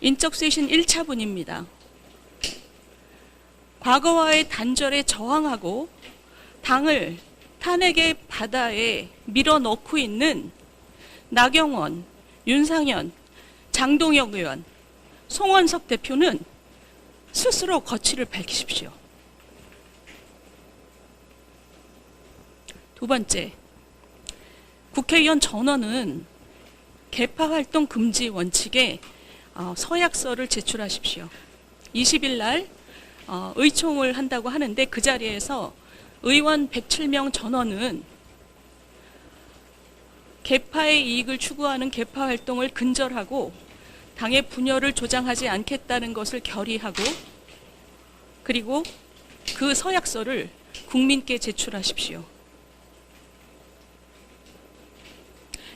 인적 쇄신 1차분입니다. 과거와의 단절에 저항하고 당을 탄핵의 바다에 밀어넣고 있는 나경원, 윤상현, 장동혁 의원, 송원석 대표는 스스로 거취를 밝히십시오. 두 번째, 국회의원 전원은 개파 활동 금지 원칙에 어, 서약서를 제출하십시오. 20일 날 어, 의총을 한다고 하는데 그 자리에서 의원 107명 전원은 개파의 이익을 추구하는 개파 활동을 근절하고 당의 분열을 조장하지 않겠다는 것을 결의하고 그리고 그 서약서를 국민께 제출하십시오.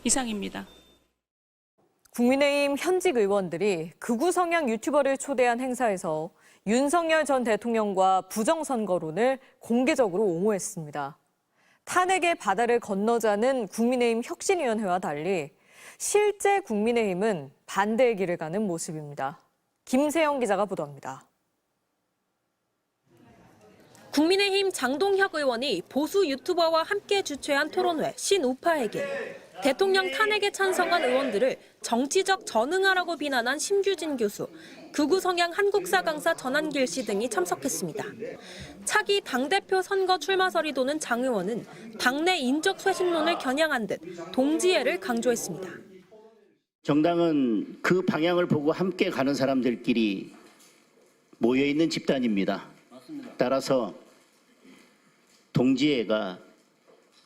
이상입니다. 국민의힘 현직 의원들이 극우 성향 유튜버를 초대한 행사에서 윤석열 전 대통령과 부정선거론을 공개적으로 옹호했습니다. 탄핵의 바다를 건너자는 국민의힘 혁신위원회와 달리 실제 국민의힘은 반대의 길을 가는 모습입니다. 김세영 기자가 보도합니다. 국민의힘 장동혁 의원이 보수 유튜버와 함께 주최한 토론회 신우파에게 대통령 탄핵에 찬성한 의원들을 정치적 전응하라고 비난한 심규진 교수, 극우 성향 한국사 강사 전한길 씨 등이 참석했습니다. 차기 당대표 선거 출마설이 도는 장 의원은 당내 인적 쇄신론을 겨냥한 듯 동지애를 강조했습니다. 정당은 그 방향을 보고 함께 가는 사람들끼리 모여 있는 집단입니다. 따라서 동지애가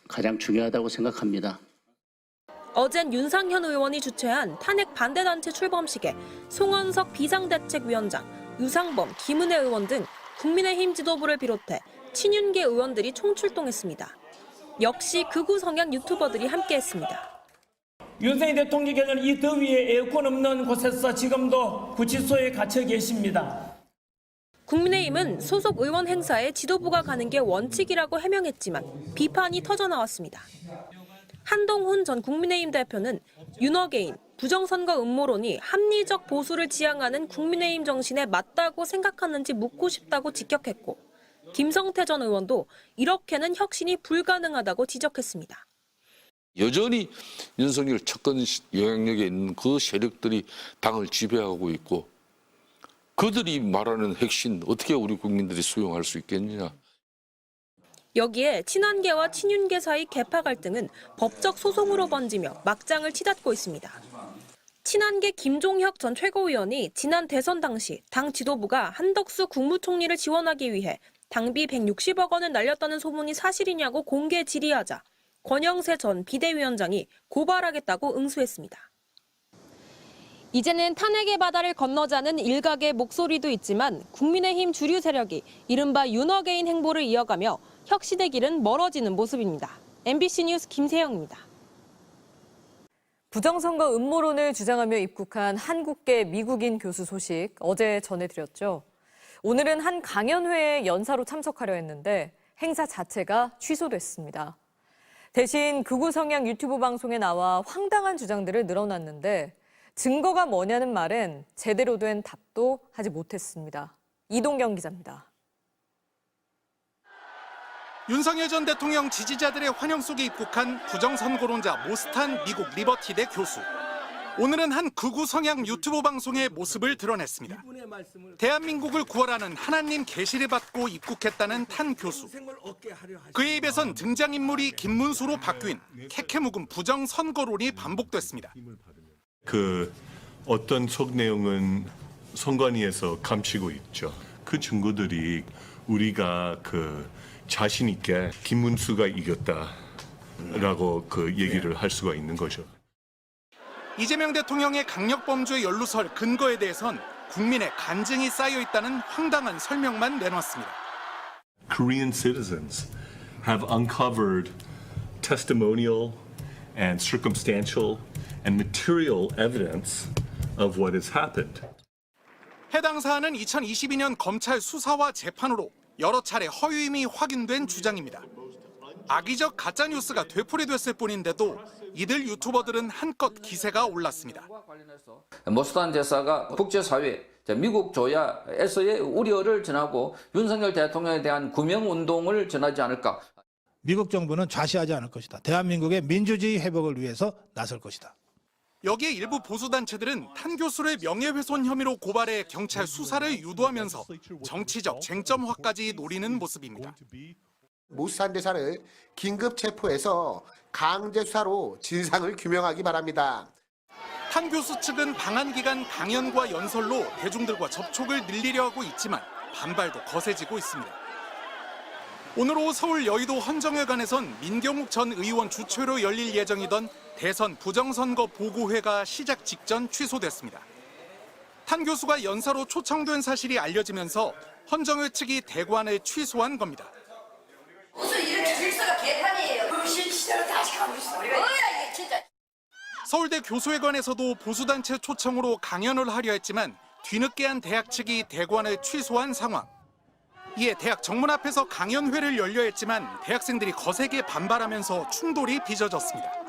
가장 중요하다고 생각합니다. 어젠 윤상현 의원이 주최한 탄핵 반대단체 출범식에 송원석 비상대책위원장, 유상범, 김은혜 의원 등 국민의힘 지도부를 비롯해 친윤계 의원들이 총출동했습니다. 역시 극우 성향 유튜버들이 함께했습니다. 윤석열 대통령께서는 이 더위에 에어컨 없는 곳에서 지금도 구치소에 갇혀 계십니다. 국민의힘은 소속 의원 행사에 지도부가 가는 게 원칙이라고 해명했지만 비판이 터져 나왔습니다. 한동훈 전 국민의힘 대표는 윤어게인, 부정선거 음모론이 합리적 보수를 지향하는 국민의힘 정신에 맞다고 생각하는지 묻고 싶다고 직격했고 김성태 전 의원도 이렇게는 혁신이 불가능하다고 지적했습니다. 여전히 윤석열 chấp권 영향력에 있는 그 세력들이 당을 지배하고 있고 그들이 말하는 핵심 어떻게 우리 국민들이 수용할 수 있겠느냐. 여기에 친한계와 친윤계 사이 개파 갈등은 법적 소송으로 번지며 막장을 치닫고 있습니다. 친한계 김종혁 전 최고위원이 지난 대선 당시 당 지도부가 한덕수 국무총리를 지원하기 위해 당비 160억 원을 날렸다는 소문이 사실이냐고 공개 질의하자 권영세 전 비대위원장이 고발하겠다고 응수했습니다. 이제는 탄핵의 바다를 건너자는 일각의 목소리도 있지만 국민의힘 주류 세력이 이른바 윤어게인 행보를 이어가며 혁신의 길은 멀어지는 모습입니다. MBC 뉴스 김세영입니다. 부정선거 음모론을 주장하며 입국한 한국계 미국인 교수 소식 어제 전해드렸죠. 오늘은 한 강연회에 연사로 참석하려 했는데 행사 자체가 취소됐습니다. 대신 극우 성향 유튜브 방송에 나와 황당한 주장들을 늘어놨는데 증거가 뭐냐는 말엔 제대로 된 답도 하지 못했습니다. 이동경 기자입니다. 윤석열 전 대통령 지지자들의 환영 속에 입국한 부정선거론자 모스탄 미국 리버티대 교수. 오늘은 한 극우 성향 유튜브 방송의 모습을 드러냈습니다. 대한민국을 구원하는 하나님 계시를 받고 입국했다는 탄 교수. 그의 입에선 등장인물이 김문수로 바뀐 캐캐 묵은 부정 선거론이 반복됐습니다. 그 어떤 속 내용은 선관위에서 감추고 있죠. 그 증거들이 우리가 그 자신 있게 김문수가 이겼다라고 그 얘기를 할 수가 있는 거죠. 이재명 대통령의 강력 범죄 연루설 근거에 대해선 국민의 간증이 쌓여 있다는 황당한 설명만 내놨습니다. Korean citizens have uncovered testimonial and circumstantial and material evidence of what has happened. 해당 사안은 2022년 검찰 수사와 재판으로 여러 차례 허위임이 확인된 주장입니다. 악의적 가짜 뉴스가 되풀이됐을 뿐인데도 이들 유튜버들은 한껏 기세가 올랐습니다. 모스탄 대사가 국제사회, 미국 조야에서의 우려를 전하고 윤석열 대통령에 대한 구명 운동을 전하지 않을까. 미국 정부는 좌시하지 않을 것이다. 대한민국의 민주주의 회복을 위해서 나설 것이다. 여기에 일부 보수단체들은 탄 교수를 명예훼손 혐의로 고발해 경찰 수사를 유도하면서 정치적 쟁점화까지 노리는 모습입니다. 모스탄 대사를 긴급 체포해서 강제 수사로 진상을 규명하기 바랍니다. 탄 교수 측은 방한 기간 강연과 연설로 대중들과 접촉을 늘리려 하고 있지만 반발도 거세지고 있습니다. 오늘 오후 서울 여의도 헌정회관에선 민경욱 전 의원 주최로 열릴 예정이던 대선 부정선거 보고회가 시작 직전 취소됐습니다. 탄 교수가 연사로 초청된 사실이 알려지면서 헌정회 측이 대관을 취소한 겁니다. 무슨 이렇게 질서가 개판이에요. 무신 시대로 다시 가고 있어. 뭐야 이게 진짜. 서울대 교수회관에서도 보수단체 초청으로 강연을 하려 했지만 뒤늦게 한 대학 측이 대관을 취소한 상황. 이에 대학 정문 앞에서 강연회를 열려 했지만 대학생들이 거세게 반발하면서 충돌이 빚어졌습니다.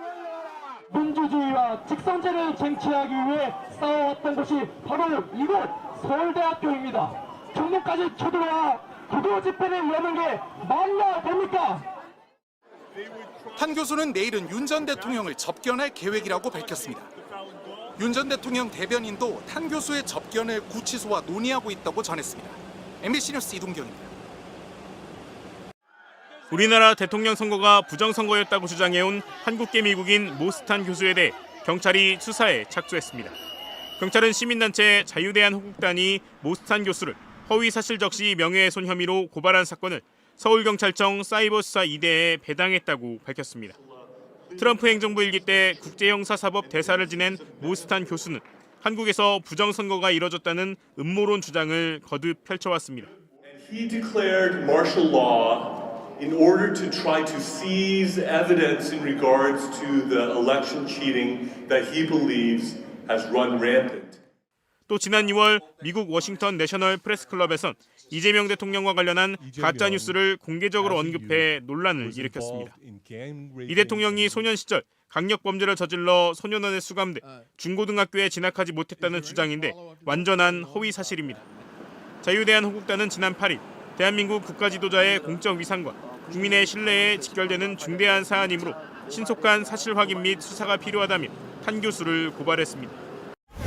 민주주의와 직선제를 쟁취하기 위해 싸워왔던 곳이 바로 이곳 서울대학교입니다. 정문까지 쳐들어와 구도 집회를 여는 게 말이나 됩니까? 탄 교수는 내일은 윤 전 대통령을 접견할 계획이라고 밝혔습니다. 윤 전 대통령 대변인도 탄 교수의 접견을 구치소와 논의하고 있다고 전했습니다. MBC 뉴스 이동경입니다. 우리나라 대통령 선거가 부정선거였다고 주장해온 한국계 미국인 모스탄 교수에 대해 경찰이 수사에 착수했습니다. 경찰은 시민단체 자유대한 호국단이 모스탄 교수를 허위 사실 적시 명예훼손 혐의로 고발한 사건을 서울경찰청 사이버수사 2대에 배당했다고 밝혔습니다. 트럼프 행정부 일기 때 국제형사사법 대사를 지낸 모스탄 교수는 한국에서 부정선거가 이뤄졌다는 음모론 주장을 거듭 펼쳐왔습니다. He declared martial law in order to try to seize evidence in regards to the election cheating that he believes has run rampant. 또 지난 2월 미국 워싱턴 내셔널 프레스 클럽에선 이재명 대통령과 관련한 가짜 뉴스를 공개적으로 언급해 논란을 일으켰습니다. 이 대통령이 소년 시절 강력 범죄를 저질러 소년원에 수감돼 중고등학교에 진학하지 못했다는 주장인데 완전한 허위 사실입니다. 자유대한 호국단은 지난 8일 대한민국 국가 지도자의 공적 위상과 국민의 신뢰에 직결되는 중대한 사안이므로 신속한 사실 확인 및 수사가 필요하다며 탄 교수를 고발했습니다.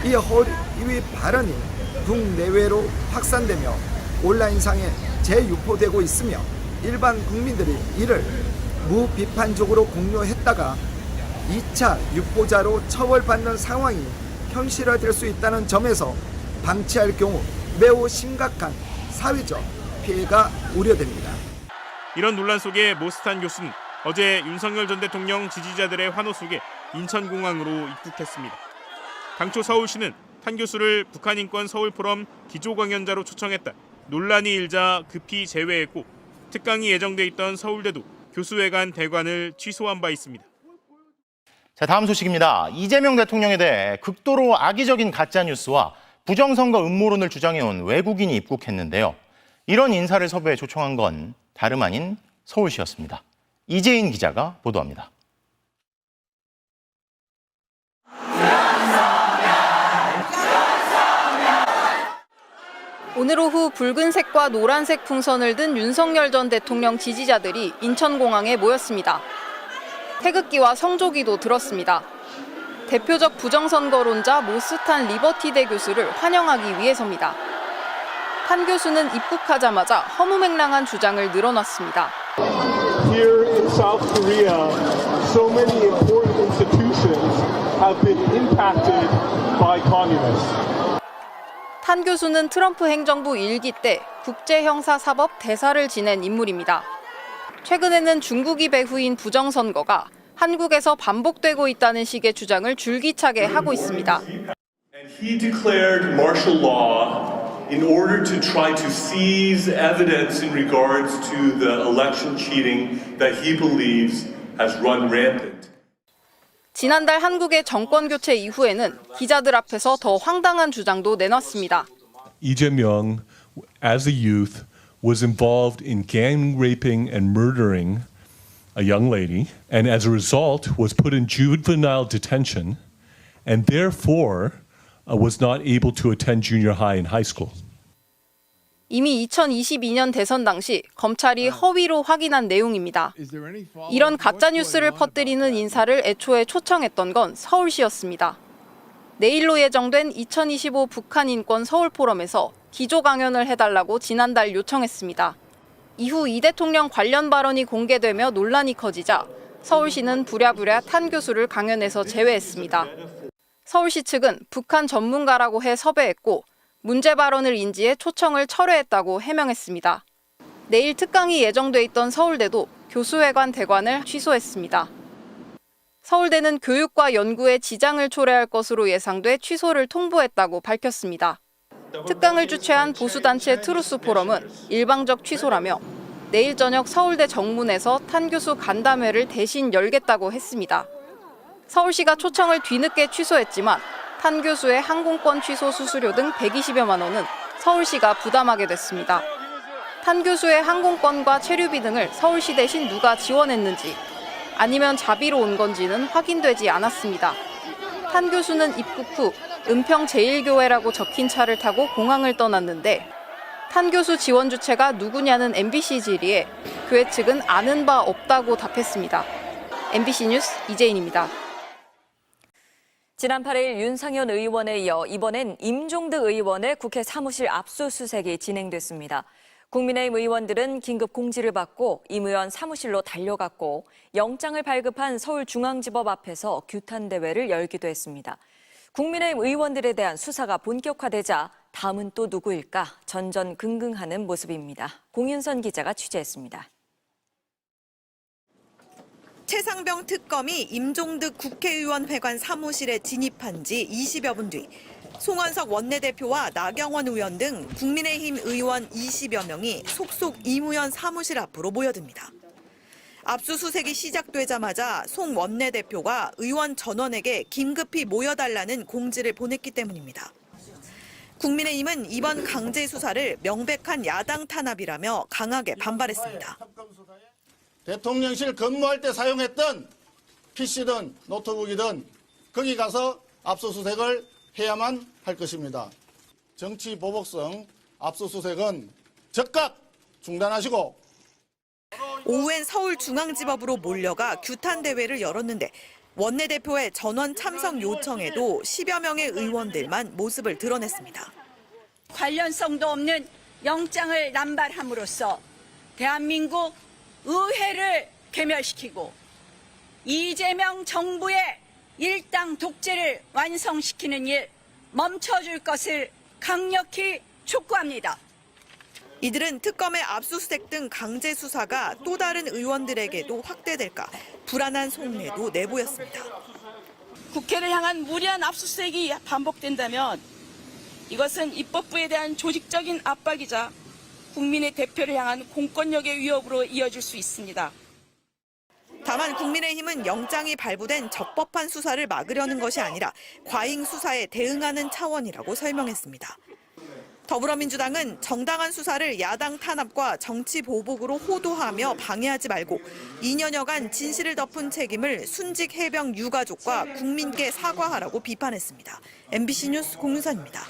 이 허위 이 발언이 국내외로 확산되며 온라인상에 재유포되고 있으며 일반 국민들이 이를 무비판적으로 공유했다가 2차 유포자로 처벌받는 상황이 현실화될 수 있다는 점에서 방치할 경우 매우 심각한 사회적 피해가 우려됩니다. 이런 논란 속에 모스탄 교수는 어제 윤석열 전 대통령 지지자들의 환호 속에 인천공항으로 입국했습니다. 당초 서울시는 탄 교수를 북한인권 서울포럼 기조강연자로 초청했다. 논란이 일자 급히 제외했고 특강이 예정돼 있던 서울대도 교수회관 대관을 취소한 바 있습니다. 자, 다음 소식입니다. 이재명 대통령에 대해 극도로 악의적인 가짜 뉴스와 부정선거 음모론을 주장해온 외국인이 입국했는데요. 이런 인사를 섭외해 초청한 건 다름 아닌 서울시였습니다. 이재인 기자가 보도합니다. 오늘 오후 붉은색과 노란색 풍선을 든 윤석열 전 대통령 지지자들이 인천공항에 모였습니다. 태극기와 성조기도 들었습니다. 대표적 부정선거론자 모스탄 리버티대 교수를 환영하기 위해서입니다. 한 교수는 입국하자마자 허무맹랑한 주장을 늘어놨습니다. Here in South Korea, so many important institutions have been impacted by communists. 탄 교수는 트럼프 행정부 일기 때 국제형사사법 대사를 지낸 인물입니다. 최근에는 중국이 배후인 부정선거가 한국에서 반복되고 있다는 식의 주장을 줄기차게 하고 있습니다. And he declared martial law in order to try to seize evidence in regards to the election cheating that he believes has run rampant. 지난달 한국의 정권 교체 이후에는 기자들 앞에서 더 황당한 주장도 내놨습니다. Lee Jae-myung, as a youth, was involved in gang raping and murdering a young lady, and as a result was put in juvenile detention, and therefore uh, was not able to attend junior high and high school. 이미 2022년 대선 당시 검찰이 허위로 확인한 내용입니다. 이런 가짜 뉴스를 퍼뜨리는 인사를 애초에 초청했던 건 서울시였습니다. 내일로 예정된 2025 북한 인권 서울 포럼에서 기조 강연을 해달라고 지난달 요청했습니다. 이후 이 대통령 관련 발언이 공개되며 논란이 커지자 서울시는 부랴부랴 탄 교수를 강연에서 제외했습니다. 서울시 측은 북한 전문가라고 해 섭외했고 문제 발언을 인지해 초청을 철회했다고 해명했습니다. 내일 특강이 예정돼 있던 서울대도 교수회관 대관을 취소했습니다. 서울대는 교육과 연구에 지장을 초래할 것으로 예상돼 취소를 통보했다고 밝혔습니다. 특강을 주최한 보수단체 트루스 포럼은 일방적 취소라며 내일 저녁 서울대 정문에서 탄 교수 간담회를 대신 열겠다고 했습니다. 서울시가 초청을 뒤늦게 취소했지만 탄 교수의 항공권 취소 수수료 등 120여만 원은 서울시가 부담하게 됐습니다. 탄 교수의 항공권과 체류비 등을 서울시 대신 누가 지원했는지 아니면 자비로 온 건지는 확인되지 않았습니다. 탄 교수는 입국 후 은평 제1교회라고 적힌 차를 타고 공항을 떠났는데 탄 교수 지원 주체가 누구냐는 MBC 질의에 교회 측은 아는 바 없다고 답했습니다. MBC 뉴스 이재인입니다. 지난 8일 윤상현 의원에 이어 이번엔 임종득 의원의 국회 사무실 압수수색이 진행됐습니다. 국민의힘 의원들은 긴급 공지를 받고 임 의원 사무실로 달려갔고 영장을 발급한 서울중앙지법 앞에서 규탄 대회를 열기도 했습니다. 국민의힘 의원들에 대한 수사가 본격화되자 다음은 또 누구일까 전전긍긍하는 모습입니다. 공윤선 기자가 취재했습니다. 최상병 특검이 임종득 국회의원 회관 사무실에 진입한 지 20여 분 뒤 송원석 원내대표와 나경원 의원 등 국민의힘 의원 20여 명이 속속 임 의원 사무실 앞으로 모여듭니다. 압수수색이 시작되자마자 송 원내대표가 의원 전원에게 긴급히 모여달라는 공지를 보냈기 때문입니다. 국민의힘은 이번 강제 수사를 명백한 야당 탄압이라며 강하게 반발했습니다. 대통령실 근무할 때 사용했던 PC든 노트북이든 거기 가서 압수수색을 해야만 할 것입니다. 정치 보복성 압수수색은 즉각 중단하시고 오후엔 서울중앙지법으로 몰려가 규탄 대회를 열었는데 원내대표의 전원 참석 요청에도 10여 명의 의원들만 모습을 드러냈습니다. 관련성도 없는 영장을 남발함으로써 대한민국 의회를 괴멸시키고 이재명 정부의 일당 독재를 완성시키는 일 멈춰줄 것을 강력히 촉구합니다. 이들은 특검의 압수수색 등 강제 수사가 또 다른 의원들에게도 확대될까 불안한 속내도 내보였습니다. 국회를 향한 무리한 압수수색이 반복된다면 이것은 입법부에 대한 조직적인 압박이자 국민의 대표를 향한 공권력의 위협으로 이어질 수 있습니다. 다만 국민의힘은 영장이 발부된 적법한 수사를 막으려는 것이 아니라 과잉 수사에 대응하는 차원이라고 설명했습니다. 더불어민주당은 정당한 수사를 야당 탄압과 정치 보복으로 호도하며 방해하지 말고 2년여간 진실을 덮은 책임을 순직 해병 유가족과 국민께 사과하라고 비판했습니다. MBC 뉴스 공윤선입니다.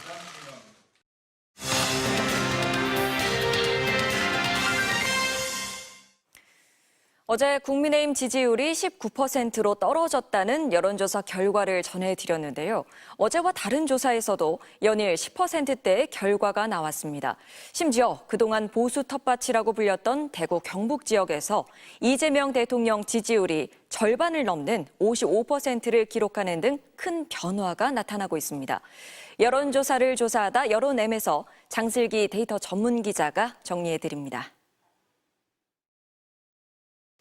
어제 국민의힘 지지율이 19%로 떨어졌다는 여론조사 결과를 전해드렸는데요. 어제와 다른 조사에서도 연일 10%대의 결과가 나왔습니다. 심지어 그동안 보수 텃밭이라고 불렸던 대구 경북 지역에서 이재명 대통령 지지율이 절반을 넘는 55%를 기록하는 등 큰 변화가 나타나고 있습니다. 여론조사를 조사하다 여론엠에서 장슬기 데이터 전문 기자가 정리해드립니다.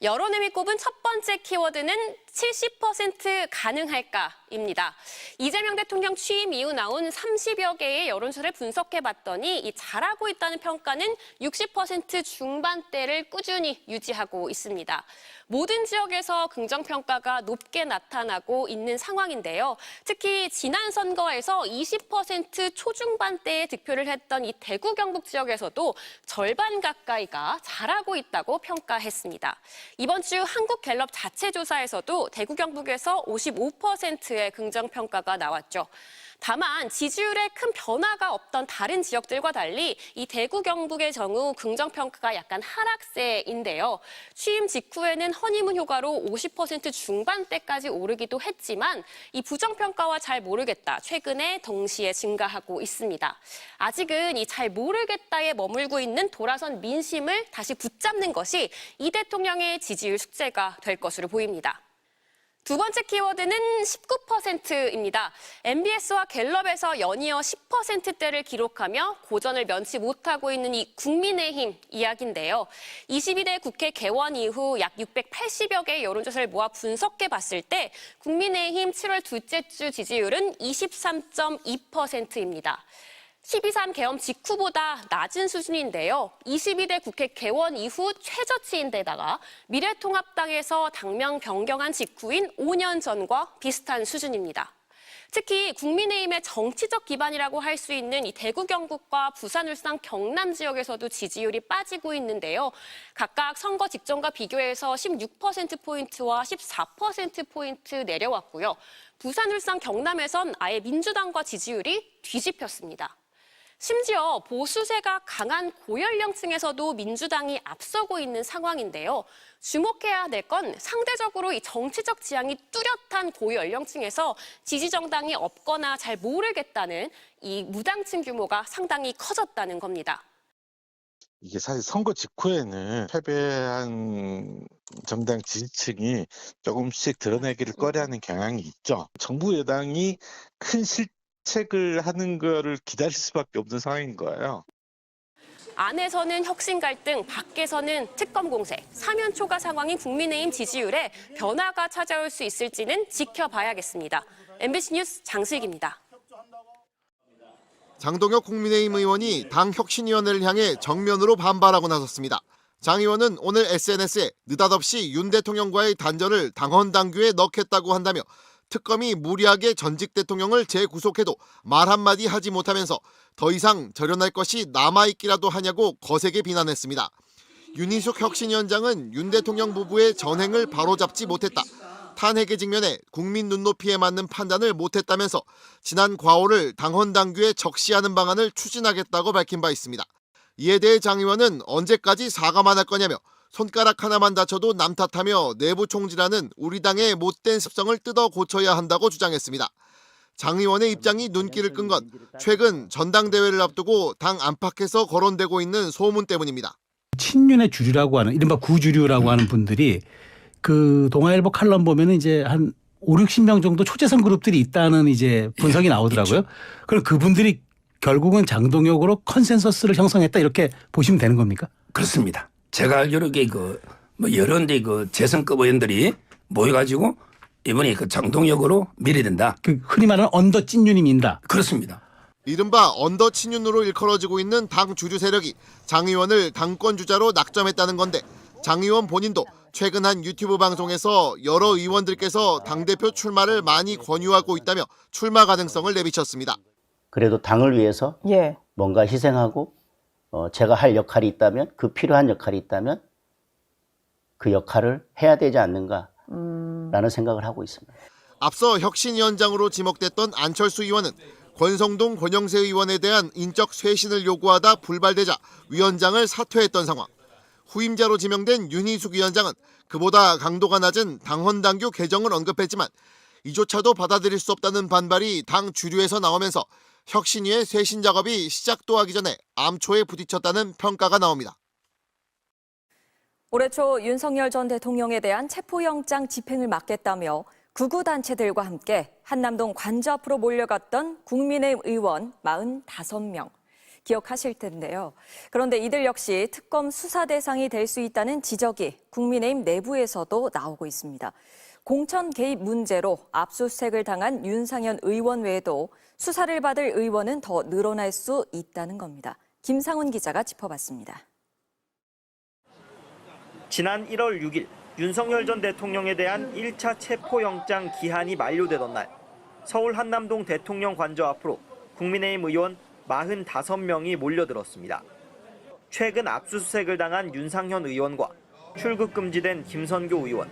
여론음이 꼽은 첫 번째 키워드는 70% 가능할까입니다. 이재명 대통령 취임 이후 나온 30여 개의 여론조사를 분석해 봤더니 이 잘하고 있다는 평가는 60% 중반대를 꾸준히 유지하고 있습니다. 모든 지역에서 긍정 평가가 높게 나타나고 있는 상황인데요. 특히 지난 선거에서 20% 초중반대의 득표를 했던 이 대구 경북 지역에서도 절반 가까이가 잘하고 있다고 평가했습니다. 이번 주 한국갤럽 자체 조사에서도 대구 경북에서 55%의 긍정 평가가 나왔죠. 다만 지지율에 큰 변화가 없던 다른 지역들과 달리 이 대구 경북의 경우 긍정 평가가 약간 하락세인데요. 취임 직후에는 허니문 효과로 50% 중반대까지 오르기도 했지만 이 부정 평가와 잘 모르겠다 최근에 동시에 증가하고 있습니다. 아직은 이 잘 모르겠다에 머물고 있는 돌아선 민심을 다시 붙잡는 것이 이 대통령의 지지율 숙제가 될 것으로 보입니다. 두 번째 키워드는 19%입니다. MBS와 갤럽에서 연이어 10%대를 기록하며 고전을 면치 못하고 있는 이 국민의힘 이야기인데요. 22대 국회 개원 이후 약 680여 개의 여론조사를 모아 분석해 봤을 때 국민의힘 7월 둘째 주 지지율은 23.2%입니다. 12.3 개엄 직후보다 낮은 수준인데요. 22대 국회 개원 이후 최저치인데다가 미래통합당에서 당명 변경한 직후인 5년 전과 비슷한 수준입니다. 특히 국민의힘의 정치적 기반이라고 할 수 있는 이 대구 경북과 부산 울산 경남 지역에서도 지지율이 빠지고 있는데요. 각각 선거 직전과 비교해서 16% 포인트와 14% 포인트 내려왔고요. 부산 울산 경남에선 아예 민주당과 지지율이 뒤집혔습니다. 심지어 보수세가 강한 고연령층에서도 민주당이 앞서고 있는 상황인데요. 주목해야 될 건 상대적으로 이 정치적 지향이 뚜렷한 고연령층에서 지지 정당이 없거나 잘 모르겠다는 이 무당층 규모가 상당히 커졌다는 겁니다. 이게 사실 선거 직후에는 패배한 정당 지지층이 조금씩 드러내기를 꺼려하는 경향이 있죠. 정부 여당이 큰 실 책을 하는 거를 기다릴 수밖에 없는 상황인 거예요. 안에서는 혁신 갈등, 밖에서는 특검 공세, 사면 초과 상황인 국민의힘 지지율에 변화가 찾아올 수 있을지는 지켜봐야겠습니다. MBC 뉴스 장슬기입니다. 장동혁 국민의힘 의원이 당 혁신위원회를 향해 정면으로 반발하고 나섰습니다. 장 의원은 오늘 SNS에 느닷없이 윤 대통령과의 단절을 당헌 당규에 넣겠다고 한다며 특검이 무리하게 전직 대통령을 재구속해도 말 한마디 하지 못하면서 더 이상 절연할 것이 남아있기라도 하냐고 거세게 비난했습니다. 윤희숙 혁신위원장은 윤 대통령 부부의 전행을 바로잡지 못했다. 탄핵의 직면에 국민 눈높이에 맞는 판단을 못했다면서 지난 과오를 당헌 당규에 적시하는 방안을 추진하겠다고 밝힌 바 있습니다. 이에 대해 장 의원은 언제까지 사과만 할 거냐며 손가락 하나만 다쳐도 남 탓하며 내부 총질하는 우리 당의 못된 습성을 뜯어 고쳐야 한다고 주장했습니다. 장 의원의 입장이 눈길을 끈 건 최근 전당대회를 앞두고 당 안팎에서 거론되고 있는 소문 때문입니다. 친윤의 주류라고 하는 이른바 구주류라고 하는 분들이 그 동아일보 칼럼 보면은 이제 한 5, 60명 정도 초재선 그룹들이 있다는 이제 분석이 나오더라고요. 그럼 그분들이 결국은 장동혁으로 컨센서스를 형성했다 이렇게 보시면 되는 겁니까? 그렇습니다. 제가 알기로 그, 뭐 여러 데그 재선급 의원들이 모여가지고 이번에 그 장동혁으로 밀어된다. 그 흔히 말하는 언더 찐윤이 민다. 그렇습니다. 이른바 언더 친윤으로 일컬어지고 있는 당 주류 세력이 장 의원을 당권 주자로 낙점했다는 건데 장 의원 본인도 최근 한 유튜브 방송에서 여러 의원들께서 당대표 출마를 많이 권유하고 있다며 출마 가능성을 내비쳤습니다. 그래도 당을 위해서 예. 뭔가 희생하고 어, 제가 할 역할이 있다면 그 필요한 역할이 있다면 그 역할을 해야 되지 않는가라는 생각을 하고 있습니다. 앞서 혁신위원장으로 지목됐던 안철수 의원은 권성동 권영세 의원에 대한 인적 쇄신을 요구하다 불발되자 위원장을 사퇴했던 상황. 후임자로 지명된 윤희숙 위원장은 그보다 강도가 낮은 당헌 당규 개정을 언급했지만 이조차도 받아들일 수 없다는 반발이 당 주류에서 나오면서 혁신위의 쇄신 작업이 시작도 하기 전에 암초에 부딪혔다는 평가가 나옵니다. 올해 초 윤석열 전 대통령에 대한 체포영장 집행을 막겠다며 구구 단체들과 함께 한남동 관저 앞으로 몰려갔던 국민의힘 의원 45명. 기억하실 텐데요. 그런데 이들 역시 특검 수사 대상이 될 수 있다는 지적이 국민의힘 내부에서도 나오고 있습니다. 공천 개입 문제로 압수수색을 당한 윤상현 의원 외에도 수사를 받을 의원은 더 늘어날 수 있다는 겁니다. 김상훈 기자가 짚어봤습니다. 지난 1월 6일 윤석열 전 대통령에 대한 1차 체포영장 기한이 만료되던 날 서울 한남동 대통령 관저 앞으로 국민의힘 의원 45명이 몰려들었습니다. 최근 압수수색을 당한 윤상현 의원과 출국 금지된 김선교 의원,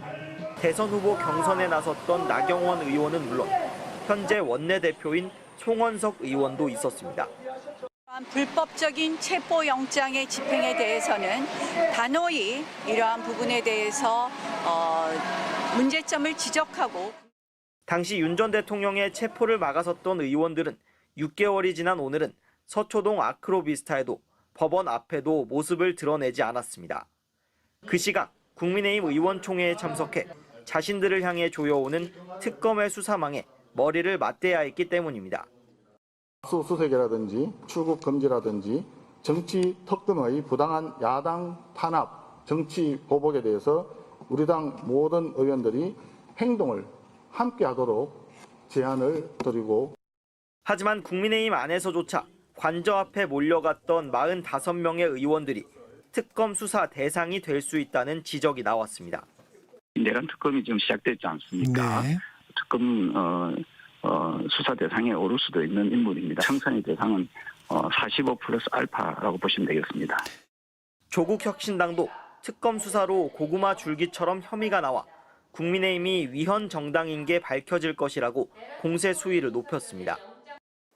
대선 후보 경선에 나섰던 나경원 의원은 물론 현재 원내대표인 송원석 의원도 있었습니다. 불법적인 체포영장의 집행에 대해서는 단호히 이러한 부분에 대해서 어, 문제점을 지적하고 당시 윤 전 대통령의 체포를 막아섰던 의원들은 6개월이 지난 오늘은 서초동 아크로비스타에도 법원 앞에도 모습을 드러내지 않았습니다. 그 시각 국민의힘 의원총회에 참석해 자신들을 향해 조여오는 특검의 수사망에 머리를 맞대야 했기 때문입니다. 압수수색이라든지 출국 금지라든지 정치 특검의 부당한 야당 탄압, 정치 보복에 대해서 우리 당 모든 의원들이 행동을 함께 하도록 제안을 드리고 하지만 국민의힘 안에서조차 관저 앞에 몰려갔던 45명의 의원들이 특검 수사 대상이 될 수 있다는 지적이 나왔습니다. 내란 특검이 지금 시작됐지 않습니까? 특검 어, 어, 수사 대상에 오를 수도 있는 인물입니다. 청산의 대상은 어, 45 플러스 알파라고 보시면 되겠습니다. 조국 혁신당도 특검 수사로 고구마 줄기처럼 혐의가 나와 국민의힘이 위헌 정당인 게 밝혀질 것이라고 공세 수위를 높였습니다.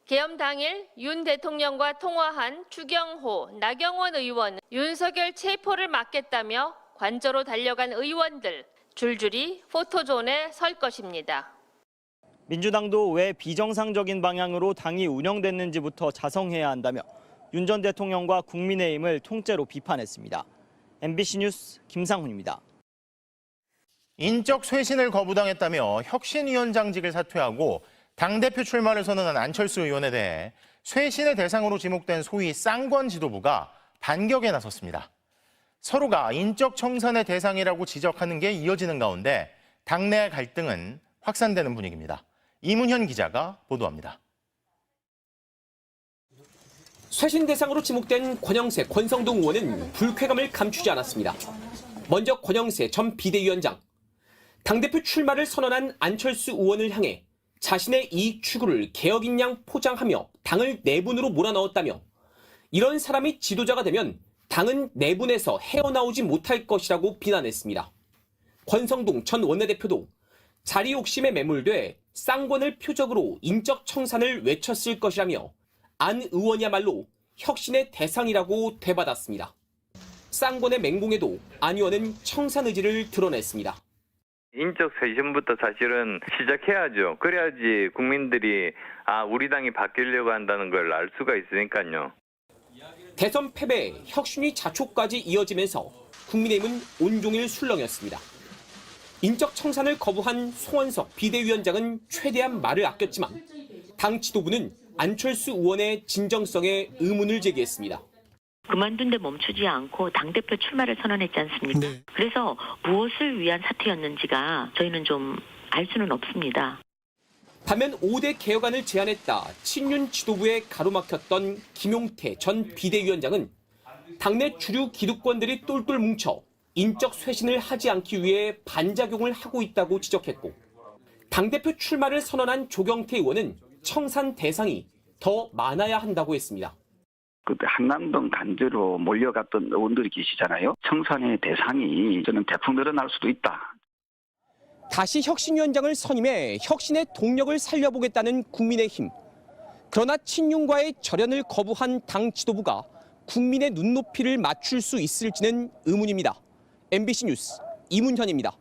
계엄 당일 윤 대통령과 통화한 추경호, 나경원 의원은 윤석열 체포를 막겠다며 관저로 달려간 의원들 줄줄이 포토존에 설 것입니다. 민주당도 왜 비정상적인 방향으로 당이 운영됐는지부터 자성해야 한다며 윤 전 대통령과 국민의힘을 통째로 비판했습니다. MBC 뉴스 김상훈입니다. 인적 쇄신을 거부당했다며 혁신위원장직을 사퇴하고 당대표 출마를 선언한 안철수 의원에 대해 쇄신의 대상으로 지목된 소위 쌍권 지도부가 반격에 나섰습니다. 서로가 인적 청산의 대상이라고 지적하는 게 이어지는 가운데 당내 갈등은 확산되는 분위기입니다. 이문현 기자가 보도합니다. 쇄신 대상으로 지목된 권영세, 권성동 의원은 불쾌감을 감추지 않았습니다. 먼저 권영세 전 비대위원장. 당대표 출마를 선언한 안철수 의원을 향해 자신의 이익 추구를 개혁인 양 포장하며 당을 내분으로 몰아넣었다며 이런 사람이 지도자가 되면 당은 내분에서 헤어나오지 못할 것이라고 비난했습니다. 권성동 전 원내대표도 자리 욕심에 매몰돼 쌍권을 표적으로 인적 청산을 외쳤을 것이라며 안 의원이야말로 혁신의 대상이라고 되받았습니다. 쌍권의 맹공에도 안 의원은 청산 의지를 드러냈습니다. 인적 쇄신부터 사실은 시작해야죠. 그래야지 국민들이 아 우리 당이 바뀌려고 한다는 걸 알 수가 있으니까요. 대선 패배, 혁신위 자초까지 이어지면서 국민의힘은 온종일 술렁였습니다. 인적 청산을 거부한 송원석 비대위원장은 최대한 말을 아꼈지만 당 지도부는 안철수 의원의 진정성에 의문을 제기했습니다. 그만둔 데 멈추지 않고 당대표 출마를 선언했지 않습니까? 그래서 무엇을 위한 사퇴였는지가 저희는 좀 알 수는 없습니다. 반면 5대 개혁안을 제안했다 친윤 지도부에 가로막혔던 김용태 전 비대위원장은 당내 주류 기득권들이 똘똘 뭉쳐 인적 쇄신을 하지 않기 위해 반작용을 하고 있다고 지적했고 당대표 출마를 선언한 조경태 의원은 청산 대상이 더 많아야 한다고 했습니다. 그때 한남동 간제로 몰려갔던 의원들이 계시잖아요. 청산의 대상이 저는 대폭 늘어날 수도 있다. 다시 혁신위원장을 선임해 혁신의 동력을 살려보겠다는 국민의힘. 그러나 친윤과의 절연을 거부한 당 지도부가 국민의 눈높이를 맞출 수 있을지는 의문입니다. MBC 뉴스 이문현입니다.